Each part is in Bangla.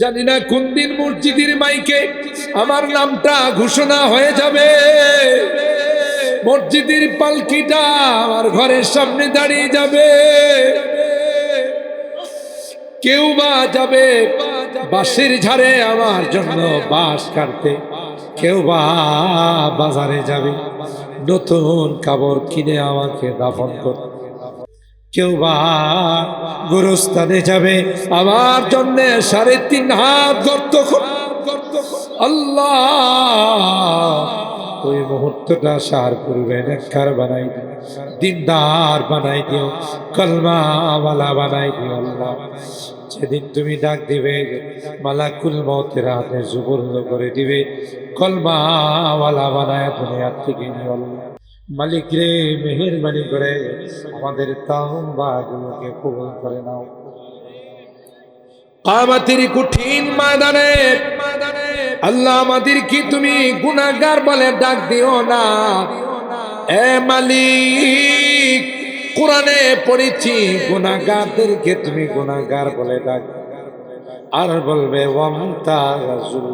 জানি না কোন দিন মসজিদের মাইকে আমার নামটা ঘোষণা হয়ে যাবে। মসজিদের পালকিটা আমার ঘরের সামনে দাঁড়িয়ে যাবে। কেউ বা যাবে বাঁশের ঝাড়ে আমার জন্য বাঁশ কাটতে। কেউ বা বাজারে যাবে। নতুন কাপড় কিনে আমাকে দাফন করতে। কেউ বা গুরুস্থানে যাবে, আমার জন্য সাড়ে তিন হাত গর্ত আল্লাহ, ওই মুহূর্তটা সার করবেন একখার বানাই দিও, দিনদার বানাই দিও, কলমাওয়ালা বানাই দিও, আল্লাহ। যেদিন তুমি ডাক দিবে, মালাকুল মতের হাতে সুবর্ণ করে দিবে, কলমাওয়ালা বানায় দুনিয়ার থেকে নিও, আল্লাহ। মালিক রে মেহরবানি করে আমাদের তাহবাগুলোকে কবুল করে নাও। কামাতির কঠিন ময়দানে, আল্লাহ আমাদের কি তুমি গুনাহগার বলে ডাক দিও না। এ মালিক, কোরআনে পড়েছি, গুনাহগারদেরকে তুমি গুনাহগার বলে ডাক। আর বলবে ওয়ামতাজুল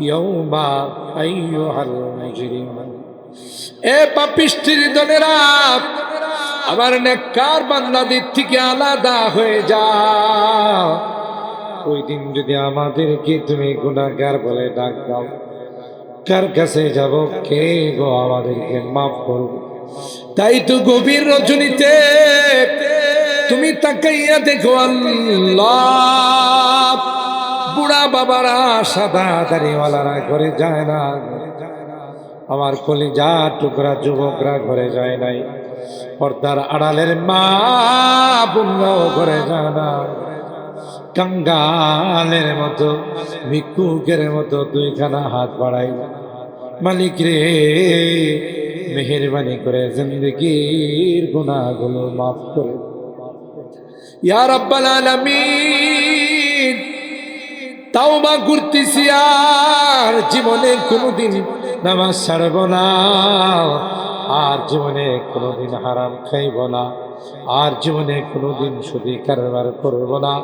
ইয়াউমা আইয়ুহাল মুজরিমুন। এ পাপিষ্টির দনেরা, আমার নেককার বান্দাদের থেকে আলাদা হয়ে যা। ওই দিন যদি আমাদেরকে তুমি গুনাহগার বলে ডাক কার কাছে যাব, কে গো আমাদেরকে মাফ করবে তাই তো গভীর রজনীতে তুমি তাকাইয়া দেখো আল্লাহ, বুড়া বাবারা সাদা দাড়িওয়ালারা ঘরে যায় না। আমার কলিজা টুকরা যুবকরা ঘরে যায় নাই। পর্দার আড়ালের মা বুঙ্গাও ঘরে যায় না। কাঙ্গালের মতো, ভিক্ষুকের মতো দুইখানা হাত বাড়াই। মালিক রে, মেহরবানি করে জিন্দগির গুণাগুলো মাফ করে। ইয়া রাব্বাল আলামিন, তাওবা করতেছি আর জীবনে কোনোদিন নামাজ ছাড়ব না। আর জীবনে কোনোদিন হারাম খাইব না। আর জীবনে কোনোদিন সুদি কারবার করব না।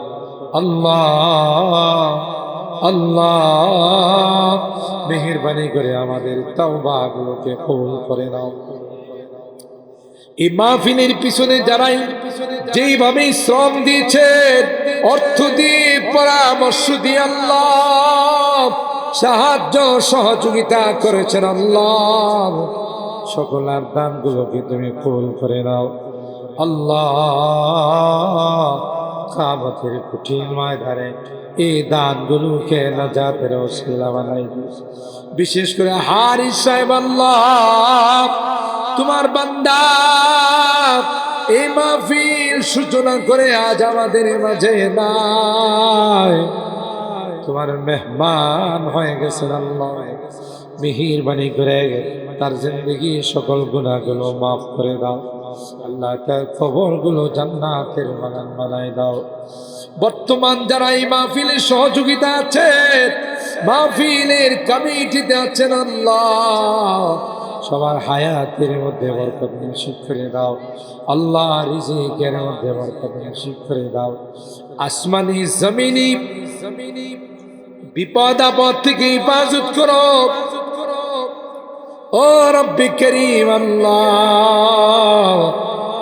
আল্লাহ আল্লাহ, মেহরবানি করে আমাদের তাওবাগুলোকে কবুল করে নাও। এই মাহফিলের পিছনে যারাই যেইভাবে শ্রম দিয়েছে অর্থ দিয়ে পরামর্শ দিয়ে আল্লাহ সাহায্য সহযোগিতা করেছেন আল্লাহ। সকল সকলার দানগুলোকে তুমি কবুল করে নাও। আল্লাহ, কামতের কঠিন ময়দানে এই দানগুলোকে নাজাতের ওসিলা বানাই বিশেষ করে হারি সাহেব আল্লাহ, তোমার বান্দা, এই মাহফিল সূচনা করে আজ আমাদের মাঝে নাই। তোমার মেহমান হয়ে গেছেন আল্লাহ। মিহির বাণী করে তার জিন্দগি সকল গুণাগুলো মাফ করে দাও। আল্লাহ তার খবরগুলো জান্নাতের বাগান বানাই দাও। বর্তমান যারা এই মাহফিলের সহযোগিতা আছে, মাহফিলের কমিটিতে আছেন আল্লাহ। সবার হায়াতের মধ্যে বরকত নসিব করে দাও। আল্লাহ রিজিকের মধ্যে বরকত নসিব করে দাও। আসমানি জমিনি জমিনি বিপদ আপদ থেকে হিফাজত করো। ও রব্বি করিম আল্লাহ,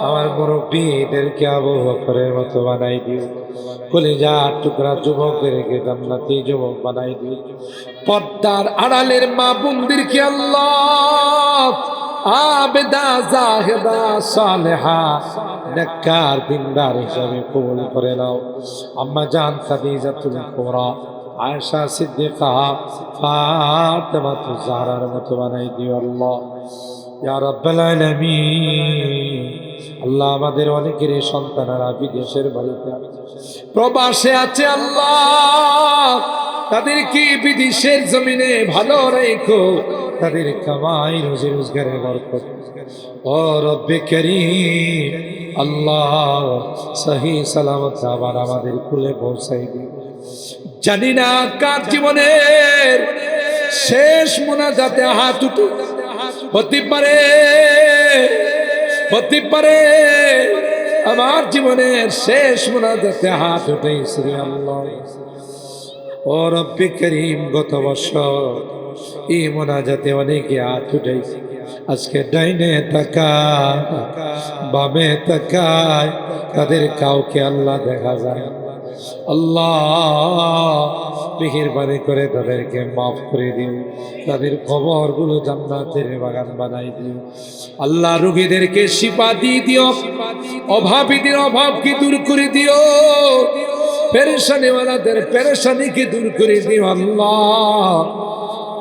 আমার মুরব্বীদেরকে আবু বকরের মতো বানাই দিও। কলিজা টুকরা যুবকদেরকে জান্নাতি যুবক বানাই দিও। পর্দার আড়ালের মা বোনদেরকে আল্লাহ, আবেদা, জাহেদা, সালেহা, নেককার, দিনদার হিসাবে কবুল করে নাও। আম্মা জান খাদিজাতুল কুবরা আয়েশা সিদ্দিকা ফাতেমা জাহরার মতো বানাই দিও আল্লাহ। ইয়া রাব্বাল আল্লাহ আমাদের অনেকের সন্তানেরা বিদেশের বাড়িতে। প্রবাসে আছে আল্লাহ। তাদেরকে বিদেশের জমিনে ভালো রেখো? তাদের কামাই, রোজি রোজগারে বরকত। ও রব্বে আল্লাহ সহি সালামত আবার আমাদের কুলে পৌঁছাই দিও জানি না কার জীবনের শেষ মোনাজাতে হাত উঠু হতে পারে হতে পারে আমার জীবনের শেষ মোনাজাতে হাত উঠে শ্রী আল্লাহ ও রব্বি করিম, গত বছর এই মোনাজাতে অনেকে হাত উঠেছে আজকে ডাইনে তাকায়, বামে তাকায়, তাদের কাউকে আল্লাহ দেখা যায়। আল্লাহ, মেহেরবানি করে তাদেরকে মাফ করে দিও। তাদের খবরগুলো জান্নাতের বাগান বানাই দিও। আল্লাহ, রোগীদেরকে শিপা দিয়ে দিও। অভাবীদের অভাবকে দূর করে দিও। পেরেশানিওয়ালাদের পেরেশানিকে দূর করে দিও আল্লাহ।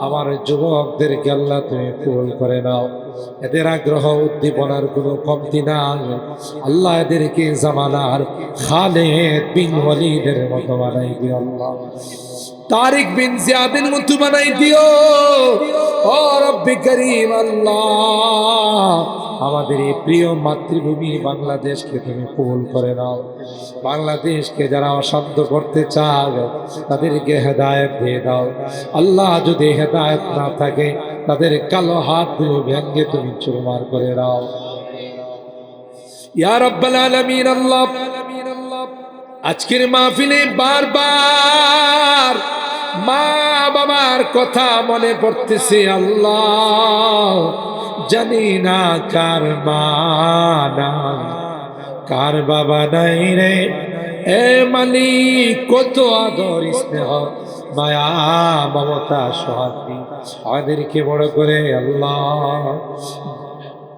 আমার যুবকদের আল্লাহ তুমি কবুল করে নাও। এদের আগ্রহ উদ্দীপনার কোনো কমতি নাই। আল্লাহ এদেরকে জামানার খালে বিন ওয়ালিদের মতো বানাই দিও আল্লাহ। তারিক বিন জিয়াদের মতো বানাই দিও। ও রব্বি করিম আল্লাহ। আমাদের এই প্রিয় মাতৃভূমি বাংলাদেশকে তুমি কবুল করে নাও। বাংলাদেশকে যারা অশান্ত করতে চায়, তাদেরকে হেদায়ত দিয়ে দাও। আল্লাহ যদি হেদায়ত না থাকে, তাদের কালো হাতগুলো ভেঙ্গে তুমি চুরমার করে আলামিন আল্লাহ, আজকের মাহফিলে বারবার মা বাবার কথা মনে পড়তেছে, আল্লাহ। জানি না কার মা নাই কার বাবা নাই রে। এ মালিক, কত আদর স্নেহ, মায়া, মমতা, সোহাগী, আমাদেরকে বড় করে আল্লাহ।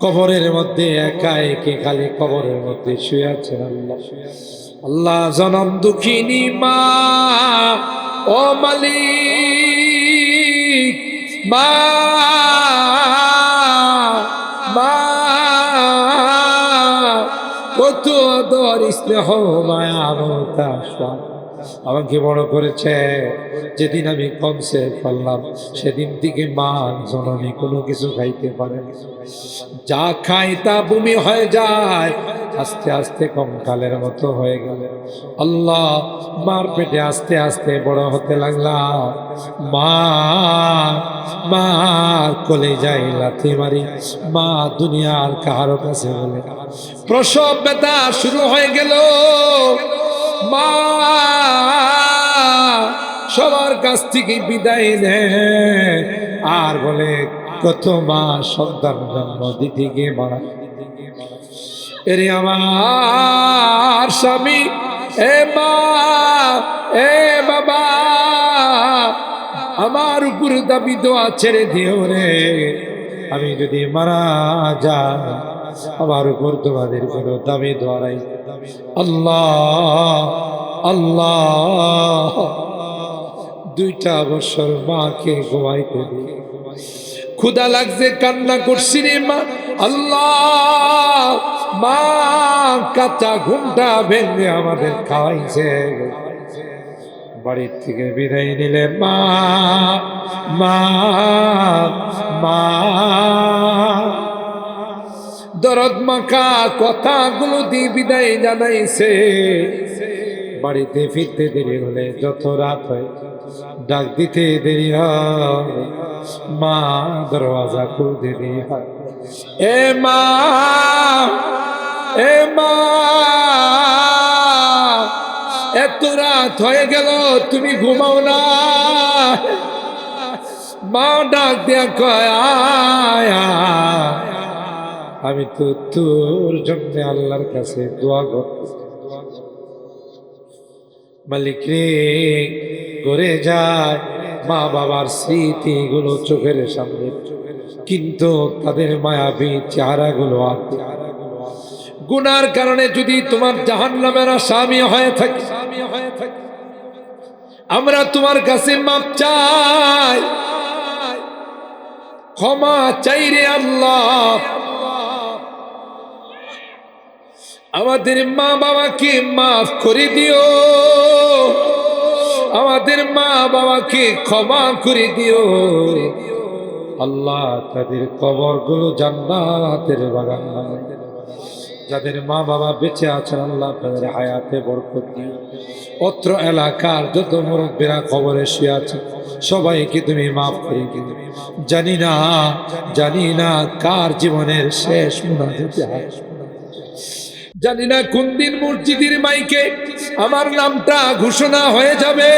কবরের মধ্যে একা একে খালি কবরের মধ্যে শুয়ে আছেন আল্লাহ। আল্লাহ জনম দুঃখিনী মা, ও মালিক, মা। কত আদর স্নেহ মায়া মমতা সোহাগ আমাকে বড় করেছে? যেদিন আমি কমসে করলাম সেদিন থেকে মা জননী কোনো কিছু খাইতে পারে যা খাই তা বমি হয়ে যায়, আস্তে আস্তে কঙ্কালের মতো হয়ে গেল। আল্লাহ মার পেটে আস্তে আস্তে বড় হতে লাগলাম। মা মা কোলে যাই লাথি মারি। মা দুনিয়ার কাহারো কাছে বলে, প্রসব ব্যথা শুরু হয়ে গেল। মা, সবার কাছ থেকে বিদায় নেয়। আর বলে, কত মা, সন্তান জন্ম দিতে গিয়ে মারা এরে আমার স্বামী, এ মা, এ বাবা, আমার উপর দাবি দোয়া ছেড়ে দিও রে। আমি যদি মারা যাই, আমার উপর তোমাদের কোনো দাবি দোয়া নাই। আল্লাহ আল্লাহ। দুইটা বছর মাকে দিই ক্ষুদা লাগছে, কান্না করছি রে মা। আল্লাহ, মা, কাঁচা ঘুমটা ভেঙে আমাদের খাওয়াইছে। বাড়ির থেকে বিদায় নিলে মা মা মা। দরদ মাখা কথাগুলো দিয়ে বিদায় জানাইছে। বাড়িতে ফিরতে দেরি হলে যত রাত হয়, ডাক দিতে দেরি হয়। মা দরওয়াজা খুলতে দেরি হয়। এ মা এ মা, এত রাত হয়ে গেল, তুমি ঘুমাও না। মা ডাক দেয়া কয়, আয়। আমি তো তোর জন্য আল্লাহর কাছে দোয়া করতেছি। মালিক রে ঘরে যায় মা বাবার স্মৃতিগুলো চোখের সামনে, কিন্তু তাদের মায়াবী চেহারাগুলো আছে গুনার কারণে যদি তোমার জাহান নামের স্বামী হয়ে থাকে, আমরা তোমার কাছে মাপ চাই। ক্ষমা চাই রে আল্লাহ। আমাদের মা বাবাকে মাফ করে দিও। আমাদের মা বাবাকে ক্ষমা করে দিও। আল্লাহ তাদের কবরগুলো জান্নাতের বাগান। যাদের মা বাবা বেঁচে আছেন, আল্লাহ তাদের হায়াতে বরকত দিও। অত্র এলাকার যত মুরব্বীরা খবরে শুয়ে আছে, সবাইকে তুমি মাফ করে দিও। জানি না জানি না কার জীবনের শেষ মুনাজাতে হয় জানি না কোন দিন মসজিদের মাইকে আমার নামটা ঘোষণা হয়ে যাবে।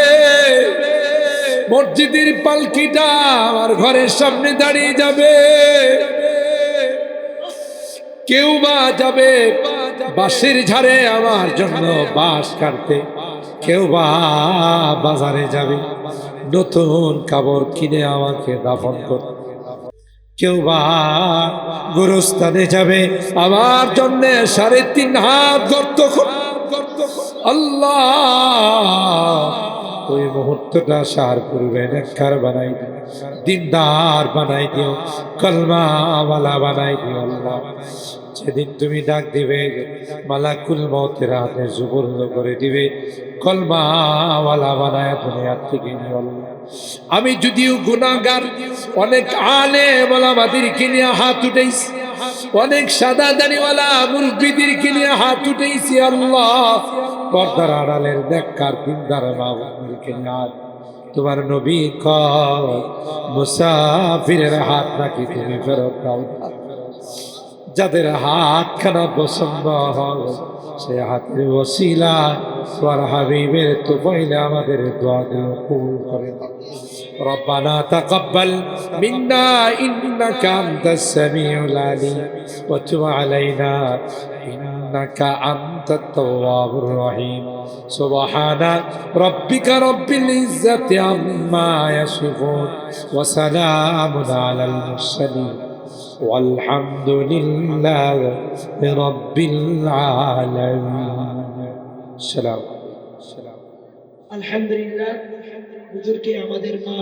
মসজিদের পালকিটা আমার ঘরের সামনে দাঁড়িয়ে যাবে। কেউ বা যাবে বাঁশের ঝাড়ে আমার জন্য বাঁশ কাটতে। কেউ বা বাজারে যাবে। নতুন কাপড় কিনে আমাকে দাফন করতে। কেউ বা গুরুস্থানে যাবে, আমার জন্য সাড়ে তিন হাত গর্ত আল্লাহ, ওই মুহূর্তটা সার করবে, নেককার বানাই দিও, দিনদার বানাই দিও, কলমাওয়ালা বানাই দিও, আল্লাহ। সেদিন তুমি ডাক দিবে, মালাকুল মতের হাতে সুবর্ণ করে দিবে, কলমাওয়ালা বানায় দুনিয়ার থেকে আমি যদিও গুণাগার অনেক আলে বলামাদের কিনিয়া হাত উঠেছি অনেক সাদা দাড়িওয়ালা মুরব্বীদের নিয়ে হাত উঠেছি আল্লাহ। পর্দার আড়ালের দেখার দিনদার মাহবুবকে হাত তোমার নবী কর মুসাফিরের হাত নাকি তুমি ফেরত দাও। যাদের হাত খানা পছন্দ হবে সে হাতের ওসিলা তোমার হাবিবের তো পয়লা আমাদের দোয়া দিয়ে কবুল করে দাও ربنا تقبل منا إنك أنت السميع العليم وتب علينا إنك أنت التواب الرحيم سبحان ربك رب العزة عما يصفون وسلام على المرسلين والحمد لله رب العالمين السلام আলহামদুলিল্লাহ হুজুরকে আমাদের মা